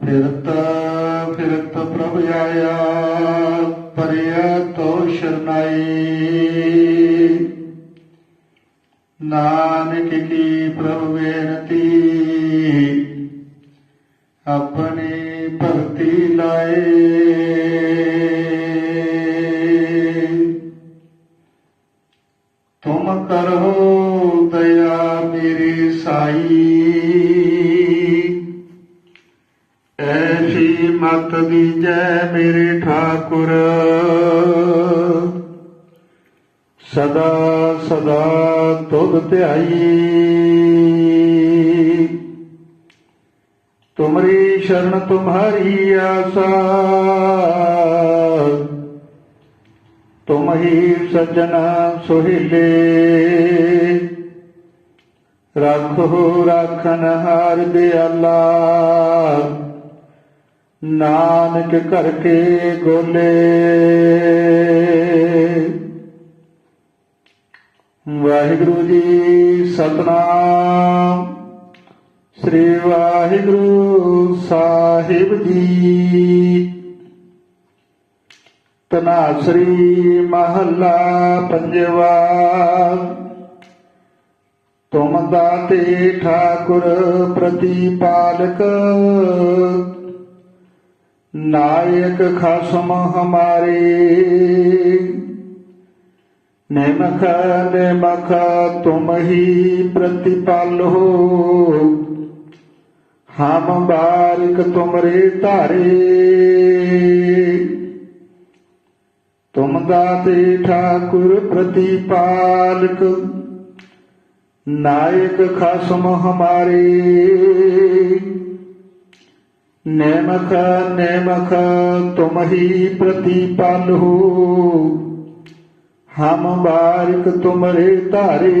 ਫਿਰਤ ਫਿਰਤ ਪ੍ਰਭ ਆਇਆ ਪਰਿਆ ਤੋ ਸ਼ਰਨਾਈ। ਨਾਨਕ ਕੀ ਪ੍ਰਭ ਬੇਨਤੀ, ਆਪਣੀ ਭਗਤੀ ਲਾਏ। ਤੁਮ ਕਰੋ ਦਇਆ ਮੇਰੀ ਸਾਈ। ਐਸੀ ਦੀ ਜੈ ਮੇਰੇ ਠਾਕੁਰ। ਸਦਾ ਸਦਾ ਤੁਧ ਧਿਆਈ। ਤੁਮਰੀ ਸ਼ਰਨ ਤੁਮਹਾਰੀ ਆਸਾ। ਤੁਮ ਹੀ ਸਜਣ ਸੁਹਿਲੇ। ਰੱਖੋ ਰਾਖਨ ਹਾਰ ਦਿਆਲਾ ਨਾਨਕ ਕਰਕੇ ਗੋਲੇ। ਵਾਹਿਗੁਰੂ ਜੀ ਸਤਨਾਮ। ਸ੍ਰੀ ਵਾਹਿਗੁਰੂ ਸਾਹਿਬ ਜੀ। ਤਨਾਸਰੀ ਮਹੱਲਾ ਪੰਜਵਾ। ਤੁਮ ਦਾਤੇ ਠਾਕੁਰ ਪ੍ਰਤੀਪਾਲਕ। ਨਾਇਕ ਖਸਮ ਹਮਾਰੇ। ਨਿਮਖ ਨਿਮਖ ਤੁਮ ਹੀ ਪ੍ਰਤੀਪਾਲੋ ਹਮ ਬਾਰਿਕ ਤੁਮਰੇ ਧਾਰੇ। ਤੁਮ ਦਾਤੇ ਠਾਕੁਰ ਪ੍ਰਤੀਪਾਲਕ। ਨਾਇਕ ਖਸਮ ਹਮਾਰੇ। ਨੇਮਖ ਨੇਮਖ ਤੁਮ ਹੀ ਪ੍ਰਤੀਪਾਲੋ। ਹਮ ਬਾਰਿਕ ਤੁਮਰੇ ਧਾਰੇ।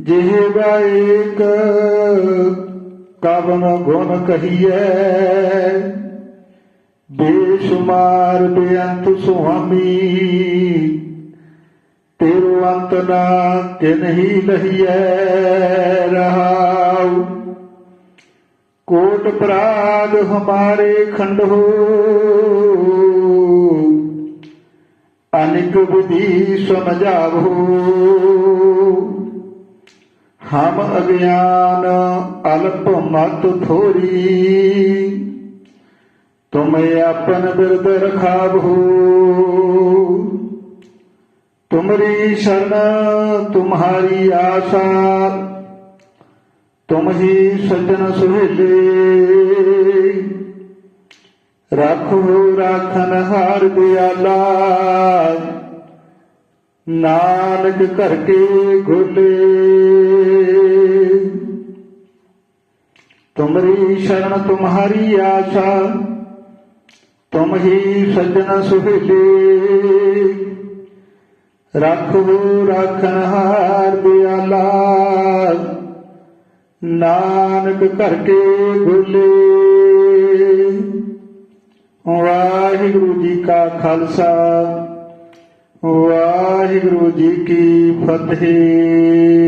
ਜਿਹਵਾ ਏਕ ਕਵਨ ਗੁਣ ਕਹੀਐ। ਬੇਸ਼ੁਮਾਰ ਬੇਅੰਤ ਸੁਹਾਮੀ ਤੇਰੋ ਅੰਤ ਨਾ ਕਿਨਹੀ ਲਹੀਐ। ਰਹਾਉ ਕੋਟ ਪ੍ਰਾਗ ਹਮਾਰੇ ਖੰਡੋ ਅਨਿਕ ਵਿਧੀ ਸਮਝਾਵੋ। ਹਮ ਅਗਿਆਨ ਅਲਪ ਮਤ ਥੋਰੀ। ਤੁਮ ਆਪਨ ਬਿਰਦ ਰਖਾਵੋ। ਤੁਮਰੀ ਸ਼ਰਨ, ਤੁਮਹਾਰੀ ਆਸਾ। ਤੁਮ ਹੀ ਸਜਣ ਸੁਹੇਲੇ। ਰੱਖੋ ਰਾਖਨ ਹਾਰ ਦਿਆਲਾ। ਨਾਨਕ ਕਰਕੇ ਘੁਲੇ ਤੁਮਰੀ ਸ਼ਰਨ ਤੁਮਹਾਰੀ ਆਸਾ। ਤੁਮ ਹੀ ਸਜਣ ਸੁਹੇਲੇ। ਰੱਖੋ ਰਾਖਨ ਹਾਰ ਦਿਆਲਾ। ਨਾਨਕ ਕਰਕੇ ਗੋਲੇ ਵਾਹਿਗੁਰੂ ਜੀ ਕਾ ਖਾਲਸਾ ਵਾਹਿਗੁਰੂ ਜੀ ਕੀ ਫਤਿਹ।